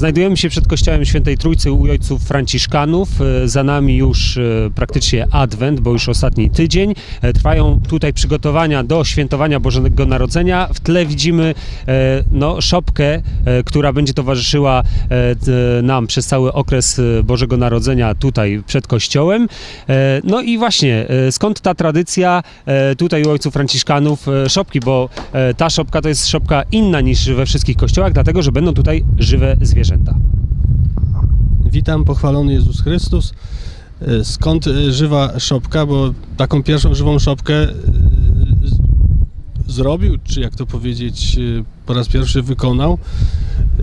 Znajdujemy się przed kościołem Świętej Trójcy u ojców Franciszkanów. E, Za nami już e, praktycznie adwent, bo już ostatni tydzień. E, Trwają tutaj przygotowania do świętowania Bożego Narodzenia. W tle widzimy no, szopkę, która będzie towarzyszyła nam przez cały okres Bożego Narodzenia tutaj przed kościołem. No i właśnie, skąd ta tradycja tutaj u ojców Franciszkanów szopki, bo ta szopka to jest szopka inna niż we wszystkich kościołach, dlatego że będą tutaj żywe zwierzęta. Witam, pochwalony Jezus Chrystus. E, Skąd e, żywa szopka? Bo taką pierwszą żywą szopkę e, zrobił, czy jak to powiedzieć, po raz pierwszy wykonał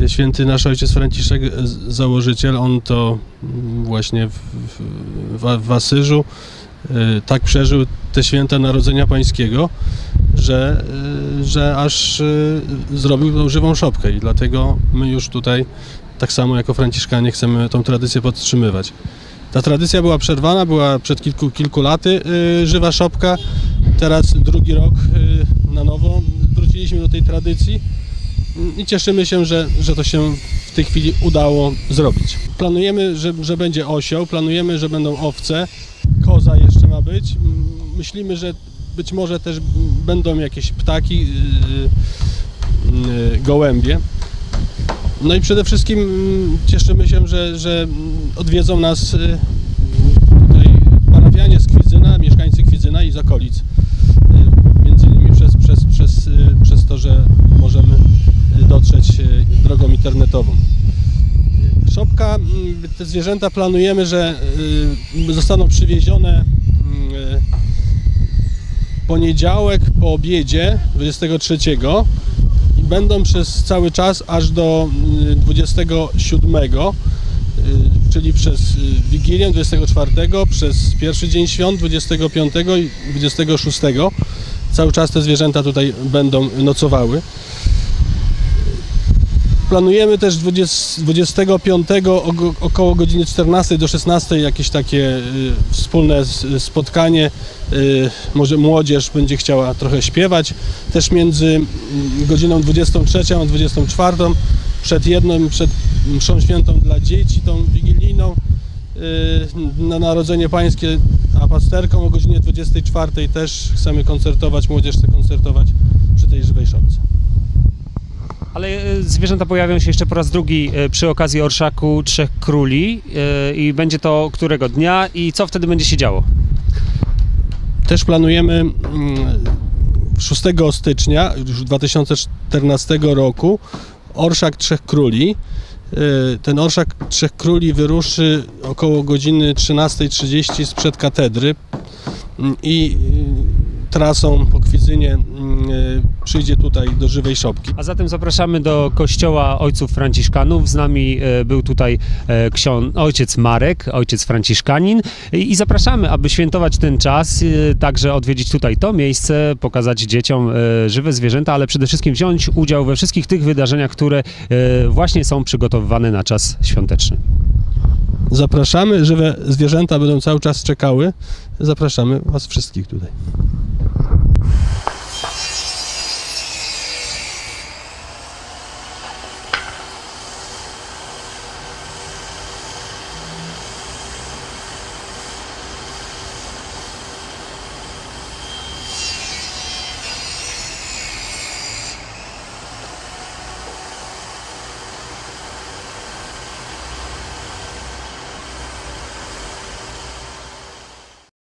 święty nasz ojciec Franciszek, założyciel. On to mm, właśnie w, w, w- Asyżu tak przeżył te święta Narodzenia Pańskiego, że, e, że aż e, zrobił tą żywą szopkę i dlatego my już tutaj tak samo jako Franciszkanie chcemy tą tradycję podtrzymywać. Ta tradycja była przerwana, była przed kilku, kilku laty y, żywa szopka. Teraz drugi rok y, na nowo wróciliśmy do tej tradycji i cieszymy się, że, że to się w tej chwili udało zrobić. Planujemy, że, że będzie osioł, planujemy, że będą owce, koza jeszcze ma być. Myślimy, że być może też będą jakieś ptaki, y, y, gołębie. No i przede wszystkim mm, cieszymy się, że, że odwiedzą nas y, tutaj parafianie z Kwidzyna, mieszkańcy Kwidzyna i z okolic. Y, Między innymi przez, przez, przez, y, przez to, że możemy y, dotrzeć y, drogą internetową. Y, Szopka, mm, te zwierzęta planujemy, że y, zostaną przywiezione y, poniedziałek po obiedzie 23 i będą przez cały czas aż do y, 27, y, czyli przez y, Wigilię 24, przez pierwszy dzień świąt 25 i 26. Cały czas te zwierzęta tutaj będą nocowały. Planujemy też 20, 25 ogo- około godziny 14 do 16 jakieś takie y, wspólne spotkanie. Y, może młodzież będzie chciała trochę śpiewać. Też między mm, godziną 23 a 24 przed jedną, przed mszą świętą dla dzieci, tą wigilijną y, na Narodzenie Pańskie, a pasterką o godzinie 24 też chcemy koncertować, młodzież chce koncertować przy tej żywej szopce. Ale e, zwierzęta pojawią się jeszcze po raz drugi e, przy okazji Orszaku Trzech Króli e, i będzie to którego dnia i co wtedy będzie się działo? Też planujemy mm, 6 stycznia już 2014 roku Orszak Trzech Króli. Ten Orszak Trzech Króli wyruszy około godziny 13.30 sprzed katedry mm, i trasą po Kwidzynie mm, y, przyjdzie tutaj do żywej szopki. A zatem zapraszamy do kościoła ojców Franciszkanów. Z nami e, był tutaj e, ksiądz, ojciec Marek, ojciec Franciszkanin i zapraszamy, aby świętować ten czas, e, także odwiedzić tutaj to miejsce, pokazać dzieciom e, żywe zwierzęta, ale przede wszystkim wziąć udział we wszystkich tych wydarzeniach, które e, właśnie są przygotowywane na czas świąteczny. Zapraszamy, żywe zwierzęta będą cały czas czekały. Zapraszamy Was wszystkich tutaj.